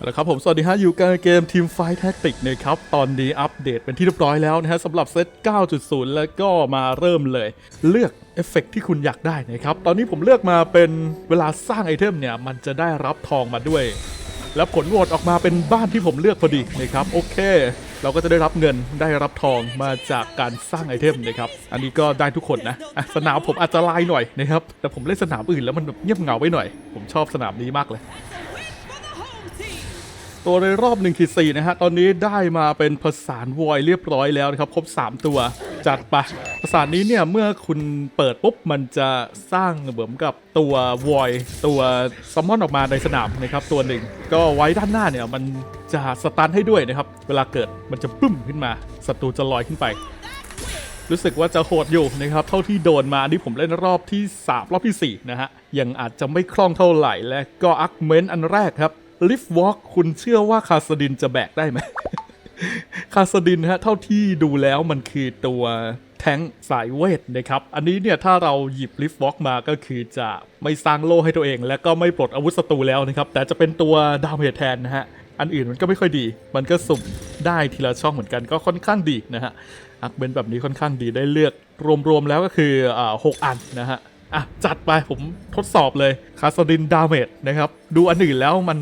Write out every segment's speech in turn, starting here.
แล้วครับผมสวัสดีฮะอยู่กันเกมทีมไฟแท็กติกนะครับ ตอนนี้อัปเดตเป็นที่เรียบร้อยแล้วนะฮะสำหรับเซต 9.0 แล้วก็มาเริ่มเลย เลือกเอฟเฟกต์ที่คุณอยากได้นะครับ ตอนนี้ผมเลือกมาเป็นเวลาสร้างไอเทมเนี่ย มันจะได้รับทองมาด้วย แล้วผลโหวตออกมาเป็นบ้านที่ผมเลือกพอดีนะครับ โอเค เราก็จะได้รับเงินได้รับทองมาจากการสร้างไอเทมนะครับ อันนี้ก็ได้ทุกคนนะะสนามผมอาจจะลายหน่อยนะครับแต่ผมเล่นสนามอื่นแล้วมันแบบเงียบเหงาไว้หน่อย ผมชอบสนามนี้มากเลย ตัวในรอบ1ขีด4นะฮะ ตอนนี้ได้มาเป็นภาษานวอยเรียบร้อยแล้วนะครับ ครบ 3 ตัว จัดไปภาษานนี้เนี่ย เมื่อคุณเปิดปุ๊บ มันจะสร้างเหมือนกับตัววอยตัวซัมมอนออกมาในสนามนะครับ ตัวหนึ่ง ก็ไว้ด้านหน้าเนี่ย มันจะสตันให้ด้วยนะครับ เวลาเกิดมันจะปึ้มขึ้นมาศัตรูจะลอยขึ้นไป รู้สึกว่าจะโหดอยู่นะครับ เท่าที่โดนมานี่ผมเล่นรอบที่3รอบทีสี่4นะฮะยังอาจจะไม่คล่องเท่าไหร่และก็อักเมนต์อันแรกครับ ลิฟวอล์กคุณเชื่อว่าคาสดินจะแบกได้ไหม คาสดินฮะเท่าที่ดูแล้วมันคือตัวแท้งสายเวทนะครับ อันนี้เนี่ยถ้าเราหยิบลิฟวอล์กมาก็คือจะไม่สร้างโล่ให้ตัวเอง และก็ไม่ปลดอาวุธศัตรูแล้วนะครับ แต่จะเป็นตัวดาเมจแทนนะฮะ อันอื่นมันก็ไม่ค่อยดี มันก็สุ่มได้ทีละช่องเหมือนกันก็ค่อนข้างดีนะฮะอักเบนแบบนี้ค่อนข้างดีได้เลือกรวมๆแล้วก็คืออ่าหกอันนะฮะ อะ จัดไปผมทดสอบเลยคาสดินดาเมจนะครับ ดูอันอื่นแล้วมัน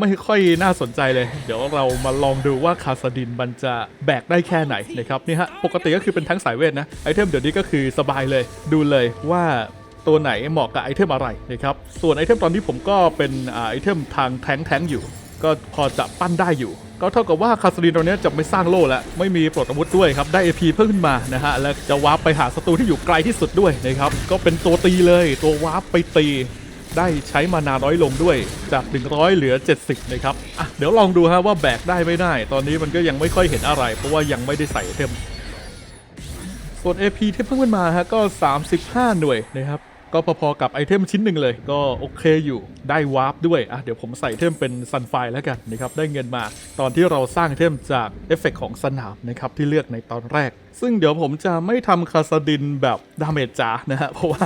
ไม่ค่อยน่าสนใจเลย เดี๋ยวเรามาลองดูว่าคาสดินมันจะแบกได้แค่ไหนนะครับนี่ฮะปกติก็คือเป็นทั้งสายเวทนะไอเทมเดี๋ยวนี้ก็คือสบายเลย ดูเลยว่าตัวไหนเหมาะกับไอเทมอะไรนะครับส่วนไอเทมตอนนี้ผมก็เป็นอไอเทมทางแทงแทงอยู่ ก็พอจะปั้นได้อยู่ ก็เท่ากับว่าคาสลินตรงนี้จะไม่สร้างโล่แล้วไม่มีปลดอาวุธด้วยครับได้ AP เพิ่มขึ้นมานะฮะและจะวาร์ปไปหาศัตรูที่อยู่ไกลที่สุดด้วยนะครับก็เป็นตัวตีเลยตัววาร์ปไปตีได้ใช้มานาน้อยลงด้วยจาก 100 เหลือ 70 นะครับอะเดี๋ยวลองดูฮะว่าแบกได้ไม่ได้ ตอนนี้มันก็ยังไม่ค่อยเห็นอะไร เพราะว่ายังไม่ได้ใส่เทมส่วน AP ที่เพิ่งขึ้นมาฮะก็ 35 หน่วยนะครับ ก็พอๆกับไอเทมชิ้นหนึ่งเลย ก็โอเคอยู่ได้วาร์ปด้วยอะเดี๋ยวผมใส่เทมเป็นซันไฟแล้วกันนะครับได้เงินมา ตอนที่เราสร้างเทมจากเอฟเฟกต์ของสนามนะครับที่เลือกในตอนแรก ซึ่งเดี๋ยวผมจะไม่ทำคาสดินแบบดาเมจจ๋านะฮะเพราะว่า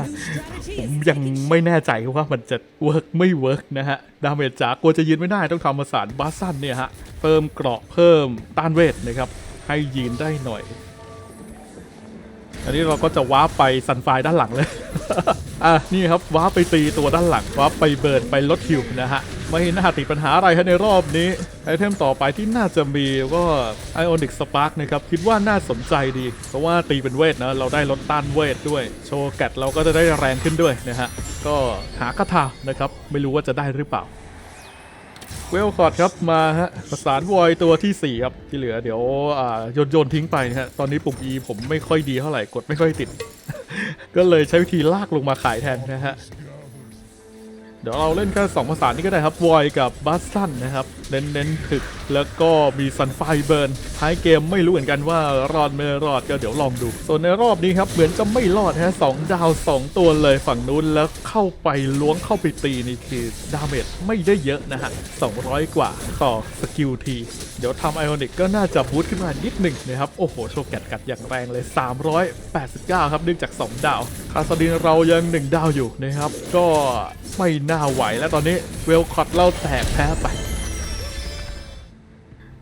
ผมยังไม่แน่ใจว่ามันจะเวิร์กไม่เวิร์กนะฮะดาเมจจ๋ากลัวจะยืนไม่ได้ต้องทำมาสารบาสันเนี่ยฮะเพิ่มเกราะเพิ่มต้านเวทนะครับให้ยืนได้หน่อย อันนี้เราก็จะว้าไปซันไฟด้านหลังเลย อะนี่ครับว้าไปตีตัวด้านหลังว้าไปเบิร์นไปลดคิวนะฮะไม่น่าติดปัญหาอะไรฮะในรอบนี้ไอเทมต่อไปที่น่าจะมีก็ไอออนิกสปาร์กนะครับ คิดว่าน่าสนใจดี เพราะว่าตีเป็นเวทนะ เราได้ลดต้านเวทด้วย โชว์แกตเราก็จะได้แรงขึ้นด้วยนะฮะ ก็หาคาถานะครับ ไม่รู้ว่าจะได้หรือเปล่า เวลคอร์ดครับมาฮะประสานวอยตัวที่ 4 ครับ ที่เหลือเดี๋ยวอ่าโยนโยนทิ้งไปนะฮะ ตอนนี้ปุ่ม E ผมไม่ค่อยดีเท่าไหร่กดไม่ค่อยติด ก็เลยใช้วิธีลากลงมาขายแทนนะฮะ เดี๋ยวเราเล่นแค่สองภาษานี้ก็ได้ครับวอยกับบัสซันนะครับ เน้นเน้นถึกแล้วก็มีซันไฟเบิร์น ท้ายเกมไม่รู้เหมือนกันว่ารอดไม่รอดก็เดี๋ยวลองดู ส่วนในรอบนี้ครับ เหมือนจะไม่รอดฮะสองดาวสองตัวเลยฝั่งนู้นแล้วเข้าไปล้วงเข้าไปตีนี่คือดาเมจไม่ได้เยอะนะฮะ 200 กว่าต่อสกิลที เดี๋ยวทำไอออนิกก็น่าจะบูทขึ้นมานิดหนึ่งนะครับ โอ้โหโชว์แกดกัดอย่างแรงเลย 389 ครับเนื่องจาก 2 ดาว คาสดินเรายัง 1 ดาวอยู่นะครับก็ไม่น่าไหวแล้วตอนนี้เวลคอตเราแตกแพ้ไป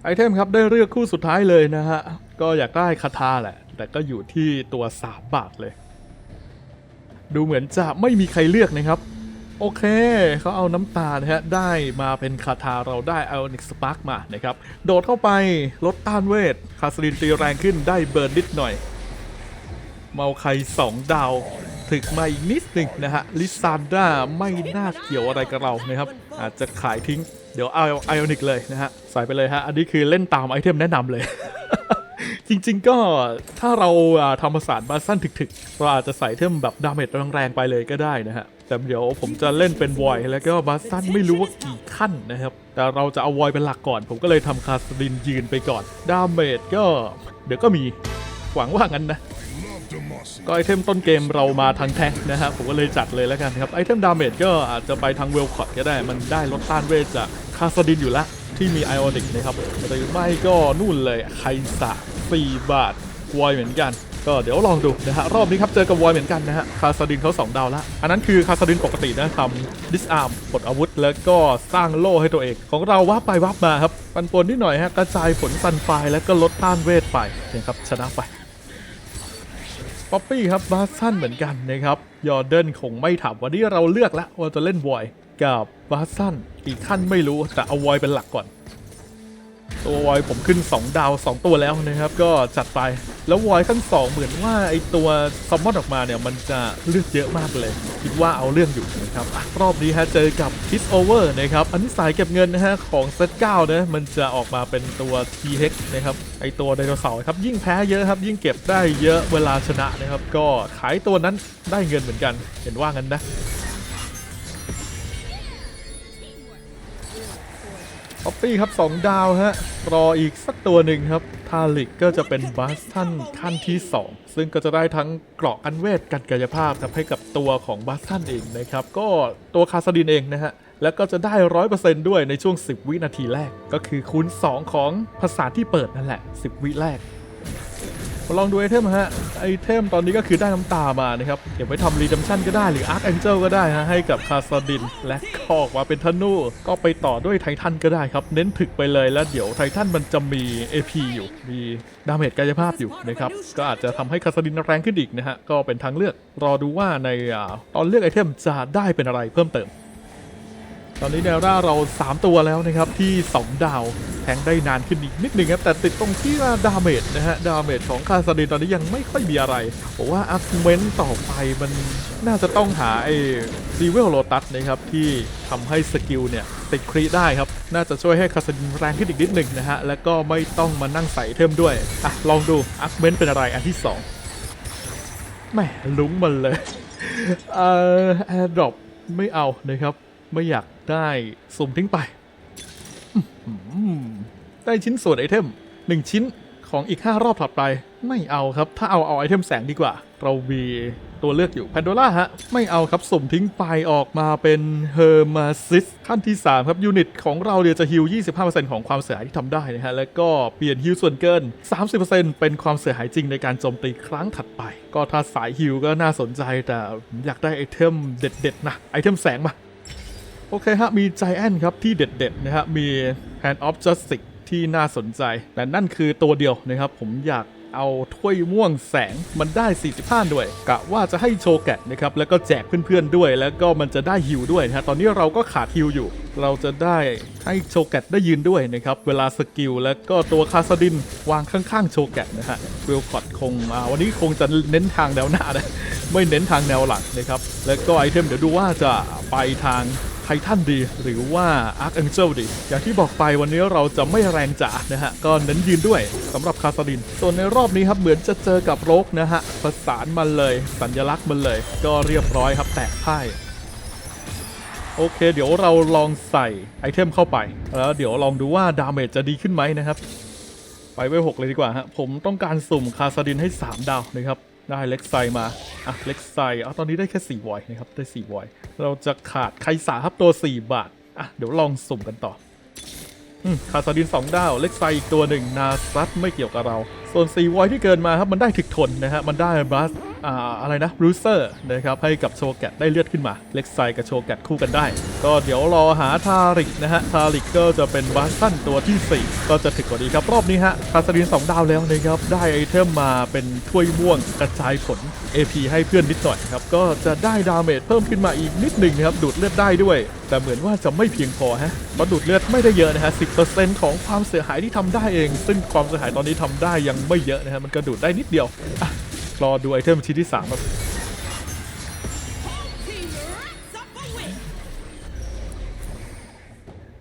ไอเทมครับได้เลือกคู่สุดท้ายเลยนะฮะ ก็อยากได้คาถาแหละ แต่ก็อยู่ที่ตัว3บาทเลย ดูเหมือนจะไม่มีใครเลือกนะครับ โอเค เขาเอาน้ำตานะฮะ ได้มาเป็นคาถาเราได้ไอออนิกสปาร์กมานะครับ โดดเข้าไปลดต้านเวท คาสลินตีแรงขึ้นได้เบิร์นนิดหน่อย เมาไคสองดาว ถึกมาอีกนิดหนึ่งนะฮะลิซานด้าไม่น่าเกี่ยวอะไรกับเรานะครับ อาจจะขายทิ้งเดี๋ยวเอาไอออนิกเลยนะฮะใส่ไปเลยฮะ อันนี้คือเล่นตามไอเทมแนะนำเลย จริงๆก็ถ้าเราทำประสานบาสั้นถึกๆเราอาจจะใส่เทมแบบดาเมจแรงๆไปเลยก็ได้นะฮะแต่เดี๋ยวผมจะเล่นเป็นวอยแล้วก็บาสั้นไม่รู้ว่ากี่ขั้นนะครับ แต่เราจะเอาวอยเป็นหลักก่อน ผมก็เลยทำคาสลินยืนไปก่อน ดาเมจก็ เดี๋ยวก็มี หวังว่างั้นนะ ก็ไอเทมต้นเกมเรามาทางแท็กนะฮะผมก็เลยจัดเลยแล้วกันครับไอเทมดาเมจก็อาจจะไปทางเวลคอตก็ได้ มันได้ลดต้านเวทจากคาสดินอยู่แล้วที่มีไอออนิกนะครับหรือไม่ก็นู่นเลยไคสะ4บาทวอยเหมือนกัน ก็เดี๋ยวลองดูนะฮะรอบนี้ครับเจอกับวอยเหมือนกันนะฮะคาซาดินเขา2ดาวละอันนั้นคือคาซาดินปกตินะทำดิสอาร์มปลดอาวุธ แล้วก็สร้างโล่ให้ตัวเอง ของเราวับไปวับมาครับปันปนนิดหน่อยฮะกระจายผลซันไฟแล้วก็ลดต้านเวทไปนะครับชนะไป ป๊อปปี้ครับบาสซันเหมือนกันนะครับยอร์เดนคงไม่ถามวันนี้เราเลือกแล้วว่าจะเล่นวอยกับบาสซันอีกขั้นไม่รู้แต่เอาวอยเป็นหลักก่อน ตัววอยผมขึ้น 2 ดาว 2 ตัวแล้วนะครับ ก็จัดไปแล้ววอยขั้น2เหมือนว่าไอตัวซัมมอนออกมาเนี่ย มันจะเลือกเยอะมากเลย คิดว่าเอาเรื่องอยู่นะครับอรอบนี้ฮะเจอกับ Kiss Over นะครับ อันนี้สายเก็บเงินนะฮะของเซต9นะมันจะออกมาเป็นตัว T-Hex นะครับไอตัวไดโนเสาร์ครับยิ่งแพ้เยอะครับ ยิ่งเก็บได้เยอะเวลาชนะนะครับ ก็ขายตัวนั้นได้เงินเหมือนกันเห็นว่างั้นนะ ป๊อปปี้ครับ 2 ดาวฮะ รออีกสักตัวหนึ่งครับ ทาลิกก็จะเป็นบัสทันขั้นที่ 2 ซึ่งก็จะได้ทั้งเกราะกันเวทกันกายภาพครับให้กับตัวของบัสทันเองนะครับ ก็ตัวคาสดินเองนะฮะ แล้วก็จะได้ร้อยเปอร์เซนต์ด้วยในช่วง 10 วินาทีแรก ก็คือคูณ 2 ของภาษาที่เปิดนั่นแหละ 10 วิแรก มาลองดูไอเทมฮะ ไอเทมตอนนี้ก็คือได้น้ำตามานะครับ เก็บไว้ทำรีดัมชั่นก็ได้หรืออาร์คแองเจิลก็ได้ฮะ ให้กับคาซาดิน และก็ออกมาเป็นธนู ก็ไปต่อด้วยไททันก็ได้ครับ เน้นถึกไปเลยแล้วเดี๋ยวไททันมันจะมี AP อยู่ มีดาเมจกายภาพอยู่นะครับ ก็อาจจะทำให้คาซาดินแรงขึ้นอีกนะฮะ ก็เป็นทางเลือก รอดูว่าในอตอนเลือกไอเทมจะได้เป็นอะไรเพิ่มเติม ตอนนี้แนวร่าเรา 3 ตัวแล้วนะครับที่ 2 ดาวแทงได้นานขึ้นอีกนิดหนึ่งครับแต่ติดตรงที่ว่าดาเมจนะฮะดาเมจของคาซาดินตอนนี้ยังไม่ค่อยมีอะไรผมว่าอาร์เมนต์ต่อไปมันน่าจะต้องหาไอ้ซีเวลโลตัสนะครับที่ทำให้สกิลเนี่ยติดครีได้ครับ น่าจะช่วยให้คาซาดินแรงขึ้นอีกนิดหนึ่งนะฮะแล้วก็ไม่ต้องมานั่งใส่เทมด้วยอะลองดูอาร์เมนต์เป็นอะไรอันที่2แหมลุ้งมันเลยเอ่อแอร์ดรอปไม่เอานะครับ ไม่อยากได้สุ่มทิ้งไป ได้ชิ้นส่วนไอเทม1ชิ้นของอีก 5 รอบถัดไป ไม่เอาครับ ถ้าเอาเอาไอเทมแสงดีกว่า เรามีตัวเลือกอยู่แพนโดล่าฮะ ไม่เอาครับสุ่มทิ้งไปออกมาเป็นเฮอร์มาซิสขั้นที่ 3 ครับ ยูนิตของเราเดี๋ยวจะฮิล25%ของความเสียหายที่ทำได้นะฮะ แล้วก็เปลี่ยนฮิลส่วนเกิน 30%เป็นความเสียหายจริงในการโจมตีครั้งถัดไป ก็ถ้าสายฮิลก็น่าสนใจแต่อยากได้ไอเทมเด็ดๆนะไอเทมแสงมา โอเคฮะ มีใจแอนครับ ที่เด็ดๆ นะฮะ มี Hand of Justice ที่น่าสนใจ แต่นั่นคือตัวเดียวนะครับ ผมอยากเอาถ้วยม่วงแสงมันได้ 45 ด้วย กะว่าจะให้โชแกะนะครับ แล้วก็แจกเพื่อนๆด้วย แล้วก็มันจะได้ฮิวด้วยนะฮะ ตอนนี้เราก็ขาดฮิวอยู่ เราจะได้ให้โชแกะได้ยืนด้วยนะครับ เวลาสกิลแล้วก็ตัวคาสดินวางข้างๆ โชแกะนะฮะเวลคอดคงอ่าวันนี้คงจะเน้นทางแนวหน้านะ ไม่เน้นทางแนวหลังนะครับ แล้วก็ไอเทมเดี๋ยวดูว่าจะไปทาง ไททันดี หรือว่า Arc Angel ดี อย่างที่บอกไปวันนี้เราจะไม่แรงจ๋านะฮะ ก็เน้นยืนด้วยสำหรับคาซาดิน ส่วนในรอบนี้ครับเหมือนจะเจอกับโรกนะฮะ ประสานมันเลย สัญลักษณ์มันเลย ก็เรียบร้อยครับแตกพ่ายโอเค เดี๋ยวเราลองใส่ไอเทมเข้าไป แล้วเดี๋ยวลองดูว่าดาเมจจะดีขึ้นไหมนะครับ ไปไว้6เลยดีกว่าฮะผมต้องการสุ่มคาซาดินให้ 3 ดาวนะครับ ได้เล็กไซมา อะ เล็กไซอะตอนนี้ได้แค่4วอยนะครับ ได้4วอย เราจะขาดไคสาครับตัว4บาท อะ เดี๋ยวลองสุ่มกันต่อ อืมคาซาดิน2ดาว เล็กไซอีกตัวหนึ่ง นาซัตไม่เกี่ยวกับเรา ส่วน4วอยที่เกินมาครับมันได้ถึกทนนะฮะมันได้บัสอ่าอะไรนะบรูเซอร์นะครับให้กับโชแกตได้เลือดขึ้นมา เล็กไซกับโชแกตคู่กันได้ ก็เดี๋ยวรอหาทาริกนะฮะทาริกก็จะเป็นบาสตันตัวที่ 4 ก็จะถึกกว่านี้ครับ รอบนี้ฮะคาซาดิน2ดาวแล้วนะครับได้ไอเทมมาเป็นถ้วยม่วงกระจายผล AP ให้เพื่อนนิดหน่อยครับก็จะได้ดาเมจเพิ่มขึ้นมาอีกนิดหนึ่งนะครับดูดเลือดได้ด้วย แต่เหมือนว่าจะไม่เพียงพอฮะเพราะดูดเลือดไม่ได้เยอะนะฮะ10%ของความเสียหายที่ทำได้เอง ซึ่งความเสียหายตอนนี้ทำได้ยังไม่เยอะนะฮะมันกระดูดได้นิดเดียวรอดูไอเทมชิ้นที่3ครับ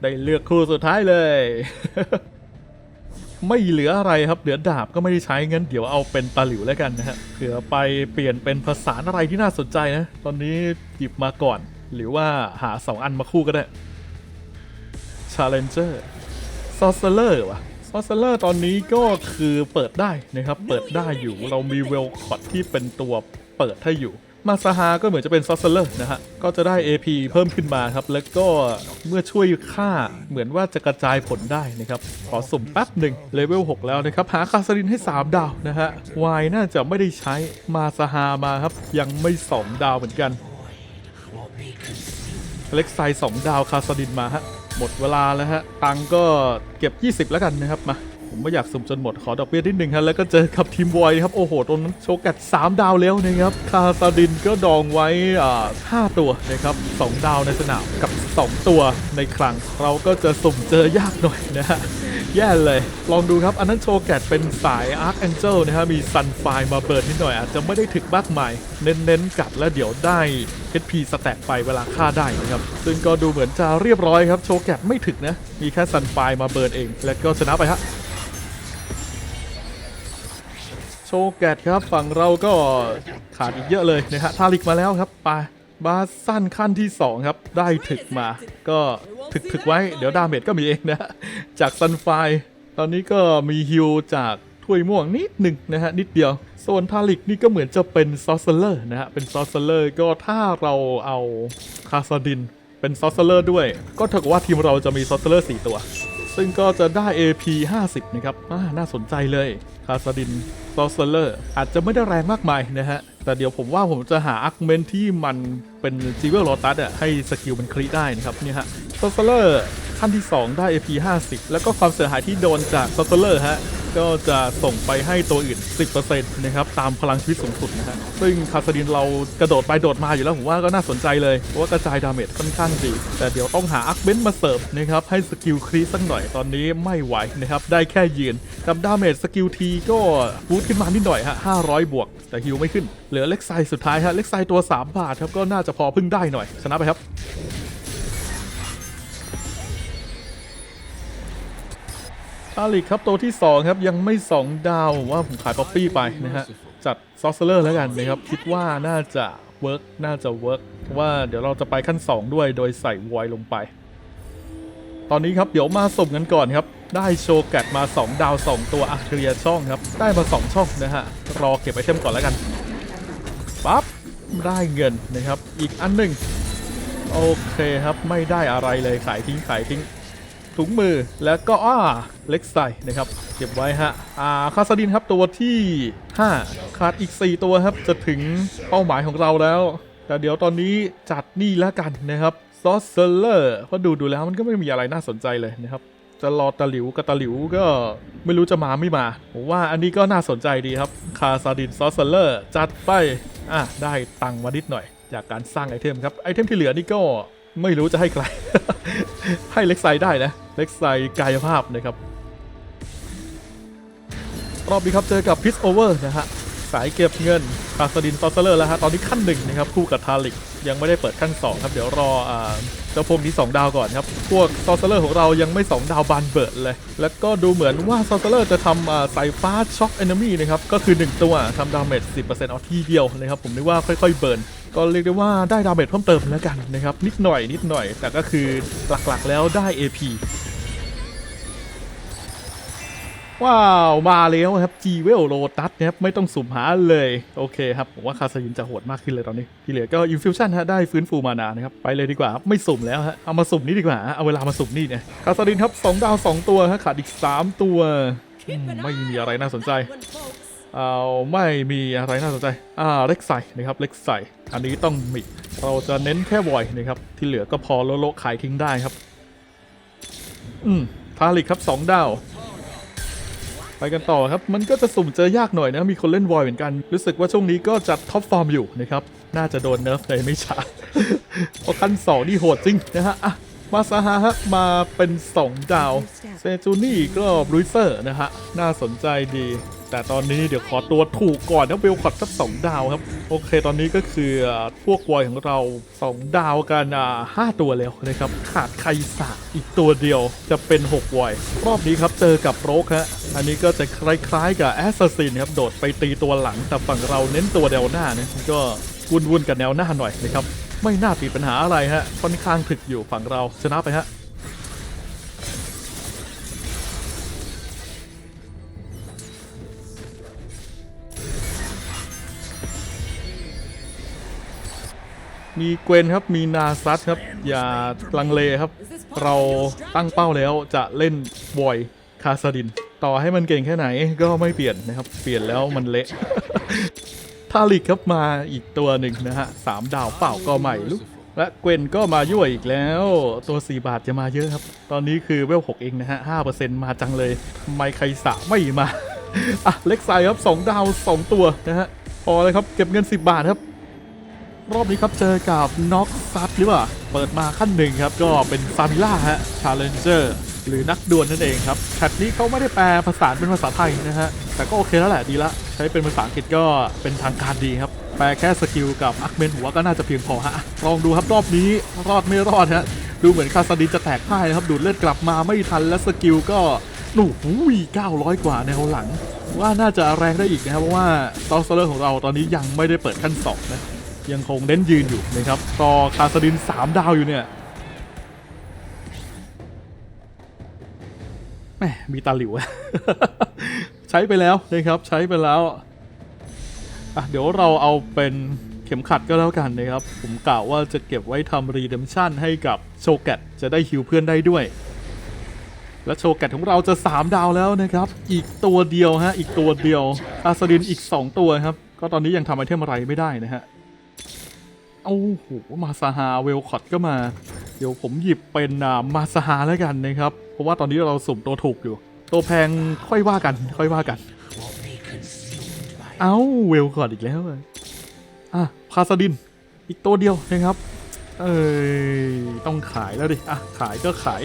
ได้เลือกคู่สุดท้ายเลย ไม่เหลืออะไรครับเหลือดาบก็ไม่ได้ใช้งั้นเดี๋ยวเอาเป็นตาหลิวแล้วกันนะฮะเผื่อไปเปลี่ยนเป็นภาษาอะไรที่น่าสนใจนะ ตอนนี้หยิบมาก่อน หรือว่าหา2อันมาคู่ก็ได้ Challenger Sorcerer ว่ะ Sorcerer ตอนนี้ก็คือเปิดได้นะครับ เปิดได้อยู่เรามีเวลคอดที่เป็นตัวเปิดให้อยู่ มาซาฮาก็เหมือนจะเป็นซอสเซอร์นะฮะ ก็จะได้ AP เพิ่มขึ้นมาครับ แล้วก็เมื่อช่วยฆ่าเหมือนว่าจะกระจายผลได้นะครับ ขอสุ่มแป๊บหนึ่งเลเวล 6 แล้วนะครับ หาคาสลินให้ 3 ดาวนะฮะวายน่าจะไม่ได้ใช้มาซาฮามาครับ ยังไม่ 2 ดาวเหมือนกันเล็กไซส์2ดาวคาสดินมาฮะ หมดเวลาแล้วฮะ ตังก็เก็บ 20 แล้วกันนะครับมา ผมไม่อยากสุ่มจนหมดขอดอกเบี้ยนิดหนึ่งฮะแล้วก็เจอกับทีมวอยครับ โอ้โหตรงนั้นโชกัด 3 ดาวแล้วนะครับ คาซาดินก็ดองไว้อ่า5ตัวนะครับ 2 ดาวในสนามกับ 2 ตัวในครั้งเราก็จะสุ่มเจอยากหน่อยนะฮะแย่เลย ลองดูครับ อันนั้นโชว์แกตเป็นสาย Arc Angel นะฮะ มีซันไฟมาเบิร์นนิดหน่อย อาจจะไม่ได้ถึกมากมาย เน้นๆกัดแล้วเดี๋ยวได้ HP สแต็กไปเวลาฆ่าได้นะครับ ซึ่งก็ดูเหมือนจะเรียบร้อยครับ โชว์แกตไม่ถึกนะ มีแค่ซันไฟมาเบิร์นเอง แล้วก็ชนะไปฮะ โชว์แกตครับฝั่งเราก็ขาดอีกเยอะเลยนะฮะทาริกมาแล้วครับไปบาสสั้นขั้นที่ 2 ครับ ได้ถึกมา ก็ถึกถึกไว้ เดี๋ยวดาเมจก็มีเองนะฮะจากซันไฟ ตอนนี้ก็มีฮิวจากถ้วยม่วงนิดหนึ่งนะฮะ นิดเดียว ส่วนทาริกนี่ก็เหมือนจะเป็นซอสเซอร์นะฮะ เป็นซอสเซอร์ก็ถ้าเราเอาคาซาดิน เป็นซอสเซอร์ด้วย ก็เท่ากับว่าทีมเราจะมีซอสเซอร์4ตัว ซึ่งก็จะได้ AP 50 นะครับอ่าน่าสนใจเลย คาซาดินซอสเซอร์อาจจะไม่ได้แรงมากมายนะฮะ แต่เดี๋ยวผมว่าผมจะหาอาร์กเมนที่มันเป็นจีเวลโรตัสอะให้สกิลมันคลีได้นะครับนี่ฮะซอสเซอร์ ขั้นที่ 2 ได้ AP 50 แล้วก็ความเสียหายที่โดนจากซอสเซอร์ฮะก็จะส่งไปให้ตัวอื่น 10%นะครับตามพลังชีวิตสูงสุดนะฮะซึ่งคาสดินเรากระโดดไปโดดมาอยู่แล้วผมว่าก็น่าสนใจเลย เพราะว่ากระจายดาเมจค่อนข้างดี แต่เดี๋ยวต้องหาอักเบนมาเสิร์ฟนะครับให้สกิลครีสักหน่อยตอนนี้ไม่ไหวนะครับได้แค่ยืนกับดาเมจสกิลทีก็บูทขึ้นมานิดหน่อยฮะ500 บวก แต่ฮิวไม่ขึ้นเหลือเล็กไซสุดท้ายฮะเล็กไซตัว 3 บาทครับก็น่าจะพอพึ่งได้หน่อยชนะไปครับ อาลิกครับตัวที่ 2 ครับ ยังไม่ 2 ดาวว่าผมขายป๊อปปี้ไปนะฮะ จัดซอสเซอร์แล้วกันนะครับ คิดว่าน่าจะเวิร์กน่าจะเวิร์กเพราะว่าเดี๋ยวเราจะไปขั้น 2 ด้วยโดยใส่วอยลงไป ตอนนี้ครับเดี๋ยวมาสุ่มกันก่อนครับ ได้โชว์แกตมา 2 ดาว 2 ตัวอะเคลียช่องครับ ได้มา 2 ช่องนะฮะ รอเก็บไอเทมก่อนแล้วกันปั๊บได้เงินนะครับ อีกอันหนึ่งโอเคครับไม่ได้อะไรเลยขายทิ้งขายทิ้ง ถุงมือแล้วก็อ้าเล็กใส่นะครับ เก็บไว้ฮะอ่าคาสดินครับตัวที่ 5 ขาดอีก 4 ตัวครับ จะถึงเป้าหมายของเราแล้ว แต่เดี๋ยวตอนนี้จัดนี่แล้วกันนะครับซอสเซเลอร์เพราะดูดูแล้วมันก็ไม่มีอะไรน่าสนใจเลยนะครับ จะรอตะหลิวกับตะหลิวก็ไม่รู้จะมาไม่มาผมว่าอันนี้ก็น่าสนใจดีครับ คาซาดินซอสเซเลอร์จัดไปอะได้ตังค์มานิดหน่อย จากการสร้างไอเทมครับไอเทมที่เหลือนี่ก็ ไม่รู้จะให้ใคร ให้เล็กไซได้นะ เล็กไซกายภาพนะครับ รอบนี้ครับเจอกับพิสโอเวอร์นะฮะ สายเก็บเงินคาสดินซอสเลอร์แล้วฮะตอนนี้ขั้นหนึ่งนะครับคู่กับทาริกยังไม่ได้เปิดขั้น2ครับเดี๋ยวรออ่าเจ้าพวกนี้2ดาวก่อนครับพวกซอสเลอร์ของเรายังไม่ 2 ดาวบานเบิร์ดเลย แล้วก็ดูเหมือนว่าซอสเลอร์จะทำอ่าสายฟ้าช็อคเอนมี่นะครับก็คือ 1 ตัวทำดาเมจ10%เอาทีเดียวนะครับผมนึกว่าค่อยๆเบิร์นก็เรียกได้ว่าได้ดาเมจเพิ่มเติมแล้วกันนะครับนิดหน่อยนิดหน่อย แต่ก็คือหลักๆแล้วได้ AP ว้าว มาแล้วครับ g w e l l o t u s นะครับไม่ต้องสุ่มหาเลย โอเคครับผมว่าคาสยินจะโหดมากขึ้นเลยตอนนี้ ที่เหลือก็ Infusion ฮะได้ฟื้นฟูมานานะครับ ไปเลยดีกว่าไม่สุ่มแล้วฮะเอามาสุ่มนี่ดีกว่า เอาเวลามาสุ่มนี่เนี่ยคาสินครับ 2 ดาว 2 ตัวฮะขาดอีก 3 ตัว ไม่มีอะไรน่าสนใจเอาไม่มีอะไรน่าสนใจ อ่า เล็กใส่นะครับ เล็กใส่ อันนี้ต้องมี เราจะเน้นแค่วอยนะครับ ที่เหลือก็พอโลโลขายทิ้งได้ครับ อืมทาริกครับ 2 ดาว กันต่อครับ มันก็จะสุ่มเจอยากหน่อยนะ มีคนเล่นวอยเหมือนกัน รู้สึกว่าช่วงนี้ก็จัดท็อปฟอร์มอยู่นะครับ น่าจะโดนเนิร์ฟในไม่ช้าเพราะขั้นสองนี่โหดจริงนะฮะอะมาซาฮะฮะมาเป็น 2 ดาว เซจูนี่ก็บรูเซอร์นะฮะ น่าสนใจดี แต่ตอนนี้เดี๋ยวขอตัวถูกก่อนนะเวลคอดสักสองดาวครับ โอเค ตอนนี้ก็คือพวกวอยของเรา2ดาวกันอ่าห้าตัวแล้วนะครับ ขาดไคสะอีกตัวเดียวจะเป็น6วอย รอบนี้ครับเจอกับโรกฮะอันนี้ก็จะคล้ายๆกับแอสซัสซินครับ โดดไปตีตัวหลังแต่ฝั่งเราเน้นตัวแนวหน้านะก็วุ่นๆกับแนวหน้าหน่อยนะครับไม่น่าติดปัญหาอะไรฮะค่อนข้างถึกอยู่ฝั่งเราชนะไปฮะ มีเกวนครับมีนาซัตครับ อย่าลังเลครับ เราตั้งเป้าแล้วจะเล่นบอยคาซาดิน ต่อให้มันเก่งแค่ไหนก็ไม่เปลี่ยนนะครับ เปลี่ยนแล้วมันเละทาลิกครับมาอีกตัวหนึ่งนะฮะสามดาวเปล่าก็ใหม่ลุกและเกวนก็มายั่วอีกแล้ว ตัว 4 บาทจะมาเยอะครับ ตอนนี้คือเวล6เองนะฮะ 5%มาจังเลยทำไมใครสะไม่มา อะ เล็กไซครับ 2 ดาว 2 ตัวนะฮะ พอเลยครับ เก็บเงิน 10 บาทครับ รอบนี้ครับเจอกับน็อกซัดหรือเปล่า เปิดมาขั้นหนึ่งครับ ก็เป็นซามิล่าฮะชาเลนเจอร์หรือนักดวลนั่นเองครับแพทนี้เขาไม่ได้แปลภาษาเป็นภาษาไทยนะฮะ แต่ก็โอเคแล้วแหละดีละ ใช้เป็นภาษาอังกฤษก็เป็นทางการดีครับ แปลแค่สกิลกับอักเมนหัวก็น่าจะเพียงพอฮะ ลองดูครับรอบนี้รอดไม่รอดฮะ ดูเหมือนคาซาดินจะแตกพ่ายนะครับ ดูดเลือดกลับมาไม่ทันและสกิลก็หนูหูย900 กว่าแนวหลัง ว่าน่าจะแรงได้อีกนะครับเพราะว่าตอสเลอร์ของเราตอนนี้ยังไม่ได้เปิดขั้นสองนะ ยังคงเน้นยืนอยู่นะครับก็คาสดิน 3 ดาวอยู่เนี่ยแหมมีตาหลิว ใช้ไปแล้วนะครับใช้ไปแล้วอะเดี๋ยวเราเอาเป็นเข็มขัดก็แล้วกันนะครับ ผมกล่าวว่าจะเก็บไว้ทำรีเดมชั่นให้กับโชแกตจะได้ฮิวเพื่อนได้ด้วย และโชแกตของเราจะ 3 ดาวแล้วนะครับ อีกตัวเดียวฮะอีกตัวเดียวคาสดินอีก 2 ตัวครับ ก็ตอนนี้ยังทำไอเทมอะไรไม่ได้นะฮะ โอ้โหมาซาฮาเวลคอตก็มา เดี๋ยวผมหยิบเป็นมาซาฮาแล้วกันนะครับ เพราะว่าตอนนี้เราสุ่มตัวถูกอยู่ ตัวแพงค่อยว่ากัน ค่อยว่ากัน เอาเวลคอตอีกแล้วอะอะพาสดิน อีกตัวเดียวนะครับ เอ้ยต้องขายแล้วดิ อะ ขายก็ขาย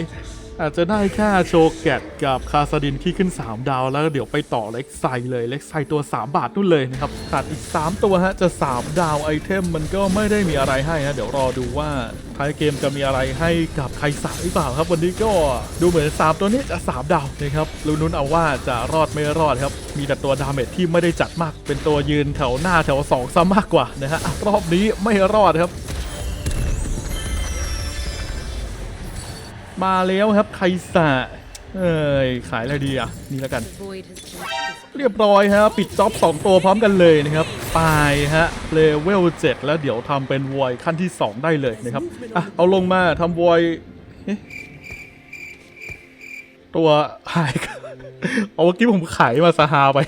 อาจจะได้แค่โชแกตกับคาซาดินที่ขึ้น 3 ดาว แล้วเดี๋ยวไปต่อเล็กไซเลยเล็กไซตัว 3 บาทนู่นเลยนะครับตัดอีก 3 ตัวฮะจะ 3 ดาวไอเทมมันก็ไม่ได้มีอะไรให้นะเดี๋ยวรอดูว่าท้ายเกมจะมีอะไรให้กับใครสาหรือเปล่าครับ วันนี้ก็ดูเหมือน 3 ตัวนี้จะ 3 ดาวนะครับลุ้นๆเอาว่าจะรอดไม่รอดครับมีแต่ตัวดาเมจที่ไม่ได้จัดมาก เป็นตัวยืนแถวหน้าแถว2ซะมากกว่านะฮะรอบนี้ไม่รอดครับ มาแล้วครับไคสะเอ้ยขายอะไรดีอะ นี่แล้วกัน เรียบร้อยฮะ ปิดจ็อบ2 ตัวพร้อมกันเลยนะครับตายฮะเลเวล7แล้วเดี๋ยวทำเป็นวอยขั้นที่ 2 ได้เลยนะครับ อะ เอาลงมาทำวอยตัวหายเอาเมื่อกี้ผมขายมาซาฮาไป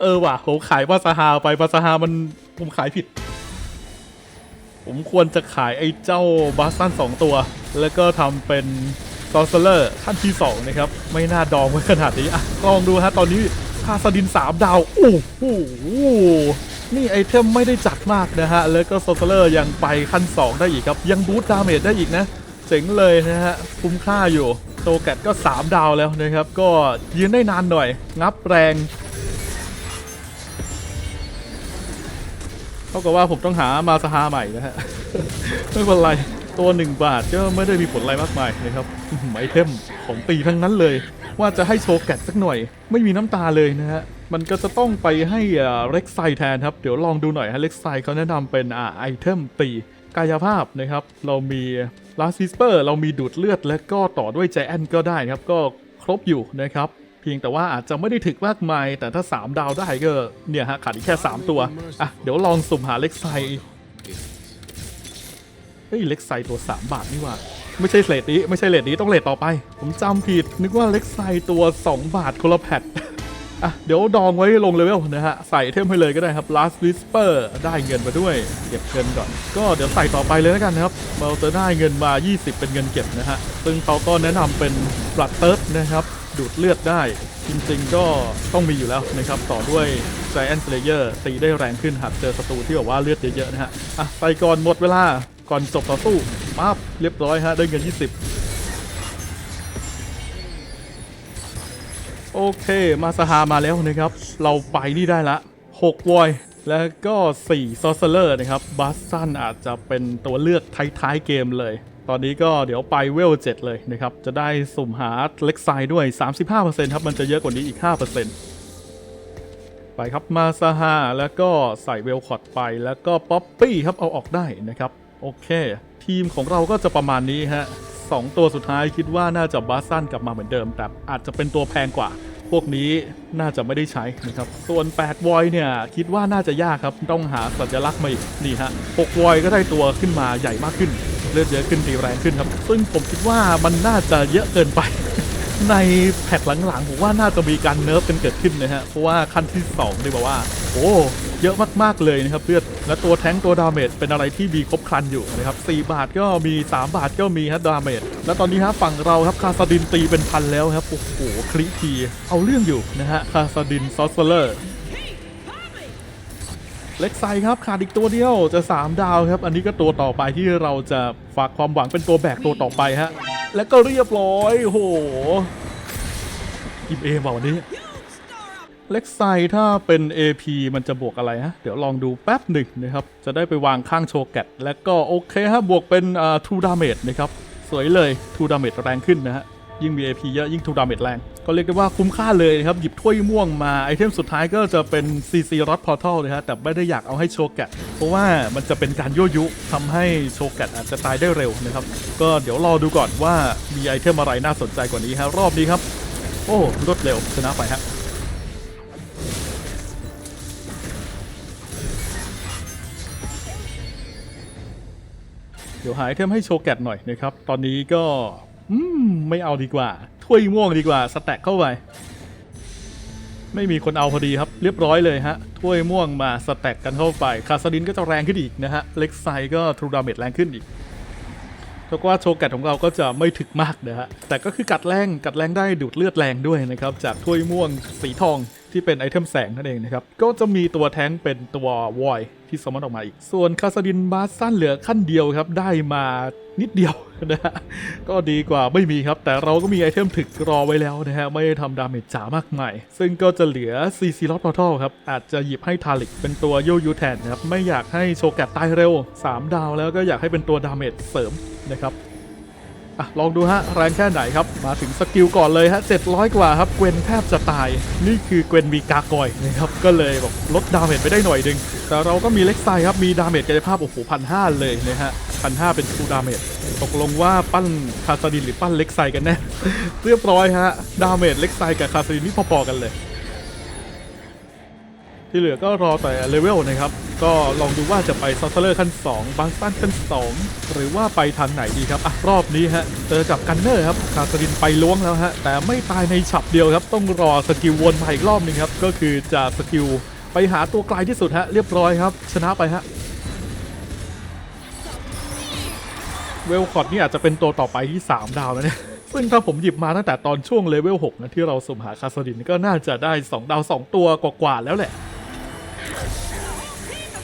เออว่ะผมขายมาซาฮาไปมาซาฮามันผมขายผิด ผมควรจะขายไอ้เจ้าบาสตันสองตัว แล้วก็ทำเป็นซอสเลอร์ขั้นที่ 2 นะครับ ไม่น่าดองไว้ขนาดนี้อะลองดูฮะ ตอนนี้คาซาดิน 3 ดาว โอ้โหนี่ไอเทมไม่ได้จัดมากนะฮะ แล้วก็ซอสเลอร์ยังไปขั้น 2 ได้อีกครับ ยังบูตดาเมจได้อีกนะเจ๋งเลยนะฮะ คุ้มค่าอยู่ โตแกตก็ 3 ดาวแล้วนะครับ ก็ยืนได้นานหน่อย งับแรง เท่ากับว่าผมต้องหามาสหาใหม่นะฮะ ไม่เป็นไร ตัว1บาทก็ไม่ได้มีผลอะไรมากมายนะครับไอเทมของตีทั้งนั้นเลย ว่าจะให้โชว์แกตสักหน่อย ไม่มีน้ำตาเลยนะฮะ มันก็จะต้องไปให้เล็กไซแทนครับ เดี๋ยวลองดูหน่อยฮะเล็กไซเขาแนะนำเป็นอ่าไอเทมตีกายภาพนะครับ เรามีลาซิสเปอร์ เรามีดูดเลือดและก็ต่อด้วยใจแอนก็ได้ครับ ก็ครบอยู่นะครับ เพียงแต่ว่าอาจจะไม่ได้ถึกมากมาย แต่ถ้า 3 ดาวได้ก็เนี่ยฮะขาดอีกแค่ 3 ตัว อะ เดี๋ยวลองสุ่มหาเล็กไซเฮ้ยเล็กไซตัว 3 บาทนี่หว่า ไม่ใช่เลทนี้ไม่ใช่เลทนี้ต้องเลทต่อไป ผมจำผิด นึกว่าเล็กไซตัว 2 บาทคนละแพทอะเดี๋ยวดองไว้ลงเลเวลนะฮะ ใส่เทมให้เลยก็ได้ครับ last whisper ได้เงินมาด้วย เก็บเงินก่อน ก็เดี๋ยวใส่ต่อไปเลยแล้วกันนะครับ เราจะได้เงินมา 20 เป็นเงินเก็บนะฮะ ซึ่งเขาก็แนะนำเป็นบลัดเติร์ดนะครับ ดูดเลือดได้ จริงๆก็ต้องมีอยู่แล้วนะครับ ต่อด้วย Giant Slayer ตีได้แรงขึ้นหากเจอศัตรูที่แบบว่าเลือดเยอะๆนะฮะ อะใส่ก่อนหมดเวลา ก่อนจบต่อสู้ปั๊บเรียบร้อยฮะ ได้เงิน 20 โอเค มาสหามาแล้วนะครับ เราไปนี่ได้ละ 6 วอยแล้วก็4ซอสเ e อร์นะครับบัสซันอาจจะเป็นตัวเลือกท้ายๆเกมเลย ตอนนี้ก็เดี๋ยวไปเวล7เลยนะครับ จะได้สุ่มหาเล็กไซด์ด้วย 35%ครับ มันจะเยอะกว่านี้อีก 5%ไปครับมาซาฮาแล้วก็ใส่เวลคอร์ดไปแล้วก็ป๊อปปี้ครับเอาออกได้นะครับ โอเค ทีมของเราก็จะประมาณนี้ฮะสองตัวสุดท้ายคิดว่าน่าจะบัสซันกลับมาเหมือนเดิม แต่อาจจะเป็นตัวแพงกว่า พวกนี้น่าจะไม่ได้ใช้นะครับ ส่วน 8 วอยเนี่ย คิดว่าน่าจะยากครับ ต้องหาสัญลักษณ์มาอีกนี่ฮะ6วอยก็ได้ตัวขึ้นมาใหญ่มากขึ้น เลือดเยอะขึ้นตีแรงขึ้นครับ ซึ่งผมคิดว่ามันน่าจะเยอะเกินไป ในแพทหลังๆผมว่าน่าจะมีการเนิร์ฟกันเกิดขึ้นนะฮะเพราะว่าขั้นที่2เนี่ยบอกว่า โอ้เยอะมากๆเลยนะครับเลือดและตัวแท้งตัวดาเมจเป็นอะไรที่มีครบครันอยู่นะครับ4บาทก็มี 3 บาทก็มีฮะดาเมจและตอนนี้ฮะฝั่งเราครับคาซาดินตีเป็นพันแล้วครับโอ้โหคลิทีเอาเรื่องอยู่นะฮะคาซาดินซอสเซอร์ เล็กไซครับขาดอีกตัวเดียวจะ 3 ดาวครับ อันนี้ก็ตัวต่อไปที่เราจะฝากความหวังเป็นตัวแบกตัวต่อไปฮะ และก็เรียบร้อยโอ้โหอิมเอมาวันนี้เล็กไซถ้าเป็น AP มันจะบวกอะไรฮะ เดี๋ยวลองดูแป๊บหนึ่งนะครับ จะได้ไปวางข้างโชแกตและก็โอเคฮะ บวกเป็นอ่า2 damage นะครับ สวยเลย2 damage แรงขึ้นนะฮะ ยิ่งมี AP เยอะยิ่ง2 damage แรง ก็เรียกได้ว่าคุ้มค่าเลยนะครับ หยิบถ้วยม่วงมาไอเทมสุดท้ายก็จะเป็น CC Rod Portal นะฮะแต่ไม่ได้อยากเอาให้โชกตเพราะว่ามันจะเป็นการยั่วยุทำให้โชกตอาจจะตายได้เร็วนะครับ ก็เดี๋ยวรอดูก่อนว่ามีไอเทมอะไรน่าสนใจกว่านี้ฮะรอบนี้ครับ โอ้รวดเร็วชนะไปฮะเดี๋ยวหาไอเทมให้โชกตหน่อยนะครับตอนนี้ก็ อืมไม่เอาดีกว่า ถ้วยม่วงดีกว่า สแต็กเข้าไป ไม่มีคนเอาพอดีครับ เรียบร้อยเลยฮะ ถ้วยม่วงมาสแต็กกันเข้าไป คาสดินก็จะแรงขึ้นอีกนะฮะ เล็กไซก็ทรูดาเมจแรงขึ้นอีกแต่ว่าโชว์แกตของเราก็จะไม่ถึกมากนะฮะ แต่ก็คือกัดแรง กัดแรงได้ดูดเลือดแรงด้วยนะครับ จากถ้วยม่วงสีทอง ที่เป็นไอเทมแสงนั่นเองนะครับ ก็จะมีตัวแท้งเป็นตัววอยที่สมมติออกมาอีก ส่วนคาสดินบาสสั้นเหลือขั้นเดียวครับ ได้มานิดเดียวนะฮะ ก็ดีกว่าไม่มีครับ แต่เราก็มีไอเทมถึกรอไว้แล้วนะฮะ ไม่ได้ทำดาเมจจ๋ามากมาย ซึ่งก็จะเหลือ CC l o t Portal ครับ อาจจะหยิบให้ทาลิกเป็นตัวโยยูแทนนะครับ ไม่อยากให้โชแกตตายเร็ว 3 ดาวแล้วก็อยากให้เป็นตัวดาเมจเสริมนะครับ อะลองดูฮะแรงแค่ไหนครับ มาถึงสกิลก่อนเลยฮะ 700 กว่าครับ เกวนแทบจะตาย นี่คือเกวนมีกากอยนะครับ ก็เลยแบบลดดาเมจไปได้หน่อยนึง แต่เราก็มีเล็กไซครับ มีดาเมจกายภาพโอ้โหพันห้าเลยนะฮะพันห้าเป็นฟูดาเมจ ตกลงว่าปั้นคาซาดินหรือปั้นเล็กไซกันแน่ เรียบร้อยฮะ ดาเมจเล็กไซกับคาซาดินนี่พอๆกันเลย ที่เหลือก็รอแต่เลเวลนะครับ ก็ลองดูว่าจะไปซอสเซอร์ขั้น2บางสั้นขั้น 2 หรือว่าไปทางไหนดีครับอะรอบนี้ฮะเจอกับกันเนอร์ครับคาสดินไปล้วงแล้วฮะแต่ไม่ตายในฉับเดียวครับ ต้องรอสกิลวนมาอีกรอบหนึงครับ ก็คือจะสกิลไปหาตัวไกลที่สุดฮะเรียบร้อยครับ ชนะไปฮะเวลคอร์ดนี่อาจจะเป็นตัวต่อไปที่ 3 ดาวแล้วเนี่ยซึ่งถ้าผมหยิบมาตั้งแต่ตอนช่วงเลเวล6นะที่เราสมหาคาสดินก็น่าจะได้ 2 ดาว 2 ตัวกว่าๆแล้วแหละ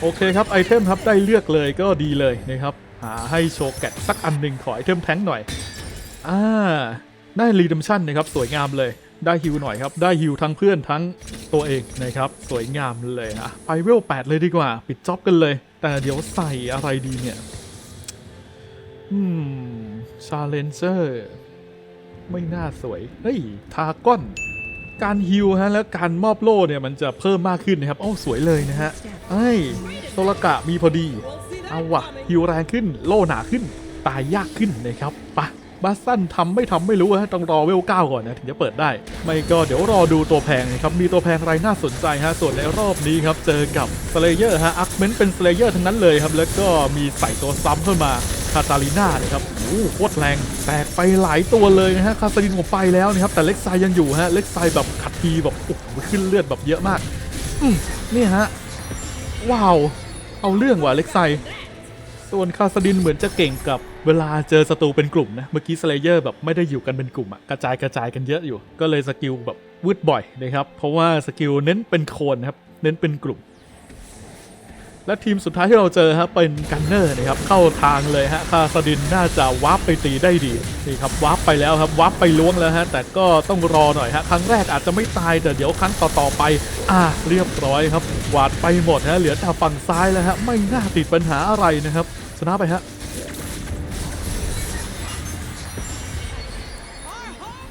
โอเคครับไอเทมครับได้เลือกเลยก็ดีเลยนะครับ หาให้โชว์แกะสักอันหนึ่งขอไอเทมแท้งหน่อยอ่าได้รีด e มชั่นนะครับสวยงามเลยได้ฮิวหน่อยครับ ได้ฮิวทั้งเพื่อนทั้งตัวเองนะครับ สวยงามเลยอะไปเวล 8 เลยดีกว่า ปิดจ็อบกันเลย แต่เดี๋ยวใส่อะไรดีเนี่ย อืมชาเลนเจอร์ ไม่น่าสวย เฮ้ย ทาก้อน การฮิวฮะแล้วการมอบโล่เนี่ยมันจะเพิ่มมากขึ้นนะครับโอ้าสวยเลยนะฮะเอ้ยโซลกะมีพอดี เอาวะฮิวแรงขึ้นโล่หนาขึ้นตายยากขึ้นนะครับปะบาสซันทำไม่ทำไม่รู้ฮะต้องรอเวลเก้าก่อนนะถึงจะเปิดได้ ไม่ก็เดี๋ยวรอดูตัวแพงนะครับมีตัวแพงอะไรน่าสนใจฮะส่วนในรอบนี้ครับเจอกับสเลเยอร์ฮะอักเมนเป็นสเลเยอร์ทั้งนั้นเลยครับแล้วก็มีใส่ตัวซ้ำเข้ามา คาตาลีน่านะครับโอ้โหโคตรแรงแตกไปหลายตัวเลยนะฮะคาซาลินผมไปแล้วนะครับแต่เล็กไซยังอยู่ฮะเล็กไซแบบขัดทีแบบโอ้โหขึ้นเลือดแบบเยอะมากอืมนี่ฮะว้าวเอาเรื่องว่ะเล็กไซส่วนคาสดินเหมือนจะเก่งกับเวลาเจอศัตรูเป็นกลุ่มนะ เมื่อกี้สเลเยอร์แบบไม่ได้อยู่กันเป็นกลุ่มอะกระจายกระจายกันเยอะอยู่ ก็เลยสกิลแบบวืดบ่อยนะครับ เพราะว่าสกิลเน้นเป็นโคนนะครับ เน้นเป็นกลุ่ม และทีมสุดท้ายที่เราเจอฮะเป็นกันเนอร์นะครับเข้าทางเลยฮะคาสดินน่าจะวาร์ปไปตีได้ดีนี่ครับวาร์ปไปแล้วครับวาร์ปไปล้วงแล้วฮะแต่ก็ต้องรอหน่อยฮะครั้งแรกอาจจะไม่ตายแต่เดี๋ยวครั้งต่อๆไป อ่าเรียบร้อยครับหวาดไปหมดฮะเหลือแต่ฝั่งซ้ายแล้วฮะไม่น่าติดปัญหาอะไรนะครับชนะไปฮะ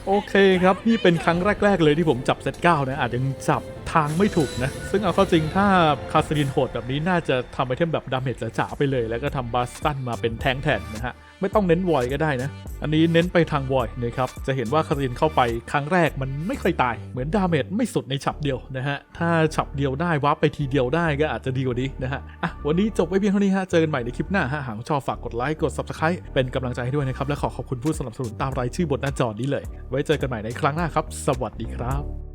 โอเคครับ นี่เป็นครั้งแรก ๆ เลยที่ผมจับเซตเก้านะอาจจะจับทางไม่ถูกนะ ซึ่งเอาเข้าจริงถ้าคาสเินโหดแบบนี้น่าจะทำไอเทมแบบดาเมจจ๋าๆไปเลย แล้วก็ทำบาสตันมาเป็นแทงแทนนะฮะ ไม่ต้องเน้นวอยก็ได้นะ อันนี้เน้นไปทางวอยนะครับ จะเห็นว่าคารินเข้าไปครั้งแรกมันไม่เคยตาย เหมือนดาเมจไม่สุดในฉับเดียวนะฮะ ถ้าฉับเดียวได้วับไปทีเดียวได้ก็อาจจะดีกว่านี้นะฮะ อะ วันนี้จบไว้เพียงเท่านี้ฮะ เจอกันใหม่ในคลิปหน้าฮะ หากชอบฝากกดไลค์ กด subscribe เป็นกำลังใจให้ด้วยนะครับ และขอขอบคุณผู้สนับสนุนตามรายชื่อบนหน้าจอนี้เลย ไว้เจอกันใหม่ในครั้งหน้าครับ สวัสดีครับ